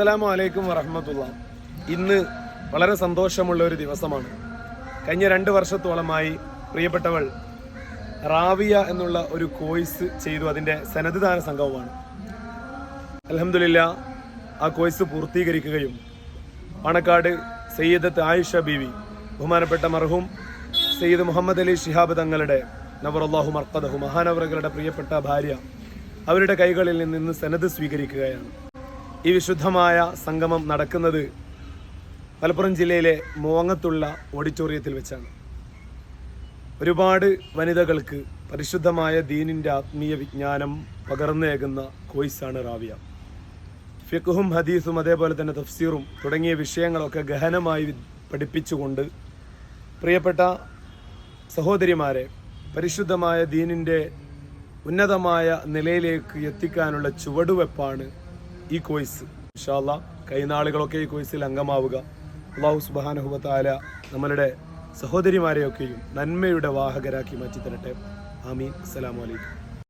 അസ്സലാമു അലൈക്കും വറഹമത്തുള്ള. ഇന്ന് വളരെ സന്തോഷമുള്ള ഒരു ദിവസമാണ്. കഴിഞ്ഞ രണ്ട് വർഷത്തോളമായി പ്രിയപ്പെട്ടവൾ റാവിയ എന്നുള്ള ഒരു കോഴ്സ് ചെയ്തു. അതിന്റെ സന്നദ്ധദാന സംഘവുമാണ്. അലഹമില്ല ആ കോഴ്സ് പൂർത്തീകരിക്കുകയും പണക്കാട് സയ്യിദത്ത് ആയിഷ ബീവി ബഹുമാനപ്പെട്ട മർഹൂം സയ്യിദ് മുഹമ്മദ് അലി ഷിഹാബ് തങ്ങളുടെ നവറുല്ലാഹു മർക്കദഹു മഹാനവറുകളുടെ പ്രിയപ്പെട്ട ഭാര്യ അവരുടെ കൈകളിൽ നിന്ന് സനത് സ്വീകരിക്കുകയാണ്. ഈ വിശുദ്ധമായ സംഗമം നടക്കുന്നത് മലപ്പുറം ജില്ലയിലെ മോങ്ങത്തുള്ള ഓഡിറ്റോറിയത്തിൽ വെച്ചാണ്. ഒരുപാട് വനിതകൾക്ക് പരിശുദ്ധമായ ദീനിന്റെ ആത്മീയ വിജ്ഞാനം പകർന്നേകുന്ന കോഴ്സാണ് റാവിയ. ഫിഖും ഹദീസും അതേപോലെ തന്നെ തഫ്സീറും തുടങ്ങിയ വിഷയങ്ങളൊക്കെ ഗഹനമായി പഠിപ്പിച്ചുകൊണ്ട് പ്രിയപ്പെട്ട സഹോദരിമാരെ പരിശുദ്ധമായ ദീനിന്റെ ഉന്നതമായ നിലയിലേക്ക് എത്തിക്കാനുള്ള ചുവടുവെപ്പാണ് ഈ കോഴ്സ് ഇൻഷാല്ല കൈനാളുകളൊക്കെ ഈ കോഴ്സിൽ അംഗമാവുക. അള്ളാഹു സുബാനഹുബത്തായ നമ്മളുടെ സഹോദരിമാരെയൊക്കെയും നന്മയുടെ വാഹകരാക്കി മാറ്റി തരട്ടെ ആമീൻ. അസ്സലാമു അലൈക്കും.